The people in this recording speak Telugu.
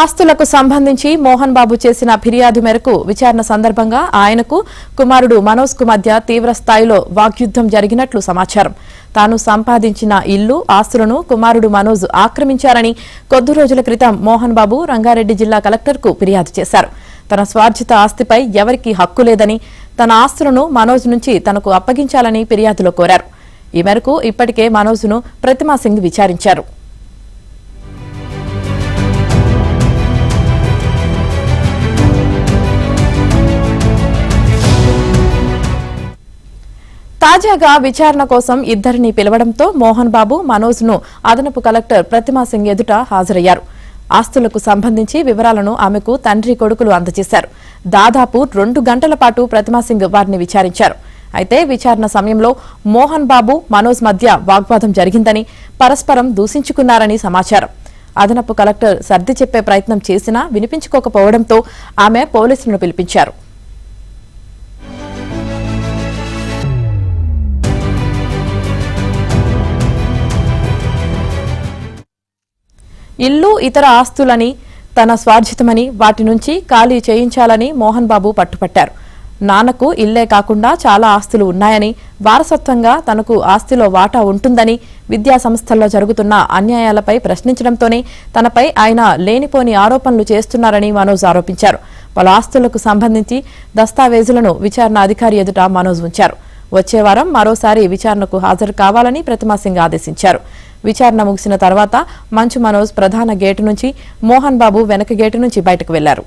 ఆస్తులకు సంబంధించి మోహన్ బాబు చేసిన ఫిర్యాదు మేరకు విచారణ సందర్భంగా ఆయనకు కుమారుడు మనోజ్కు మధ్య తీవ్రస్థాయిలో వాగ్యుద్ధం జరిగినట్లు సమాచారం. తాను సంపాదించిన ఇల్లు ఆస్తులను కుమారుడు మనోజ్ ఆక్రమించారని కొద్ది రోజుల క్రితం మోహన్ బాబు రంగారెడ్డి జిల్లా కలెక్టర్కు ఫిర్యాదు చేశారు. తన స్వార్జిత ఆస్తిపై ఎవరికీ హక్కు లేదని తన ఆస్తులను మనోజ్ నుంచి తనకు అప్పగించాలని ఫిర్యాదులో కోరారు. ఈ మేరకు ఇప్పటికే మనోజ్ను ప్రతిమా సింగ్ విచారించారు. తాజాగా విచారణ కోసం ఇద్దరిని పిలవడంతో మోహన్ బాబు మనోజ్ను అదనపు కలెక్టర్ ప్రతిమా సింగ్ ఎదుట హాజరయ్యారు. ఆస్తులకు సంబంధించి వివరాలను ఆమెకు తండ్రి కొడుకులు అందజేశారు. దాదాపు రెండు గంటల పాటు ప్రతిమా సింగ్ వారిని విచారించారు. అయితే విచారణ సమయంలో మోహన్ బాబు మనోజ్ మధ్య వాగ్వాదం జరిగిందని పరస్పరం దూషించుకున్నారని సమాచారం. అదనపు కలెక్టర్ సర్ది చెప్పే ప్రయత్నం చేసినా వినిపించుకోకపోవడంతో ఆమె పోలీసులను పిలిపించారు. ఇల్లు ఇతర ఆస్తులని తన స్వార్జితమని వాటి నుంచి ఖాళీ చేయించాలని మోహన్ బాబు పట్టుపట్టారు. నాన్నకు ఇల్లే కాకుండా చాలా ఆస్తులు ఉన్నాయని వారసత్వంగా తనకు ఆస్తిలో వాటా ఉంటుందని విద్యా సంస్థల్లో జరుగుతున్న అన్యాయాలపై ప్రశ్నించడంతోనే తనపై ఆయన లేనిపోని ఆరోపణలు చేస్తున్నారని మనోజ్ ఆరోపించారు. పలు ఆస్తులకు సంబంధించి దస్తావేజులను విచారణ అధికారి ఎదుట మనోజ్ ఉంచారు. వచ్చే వారం మరోసారి విచారణకు హాజరు కావాలని ప్రతిమా సింగ్ ఆదేశించారు. విచారణ ముగిసిన తర్వాత మంచు మనోజ్ ప్రధాన గేటు నుంచి మోహన్ బాబు వెనక గేటు నుంచి బయటకు వెళ్ళారు.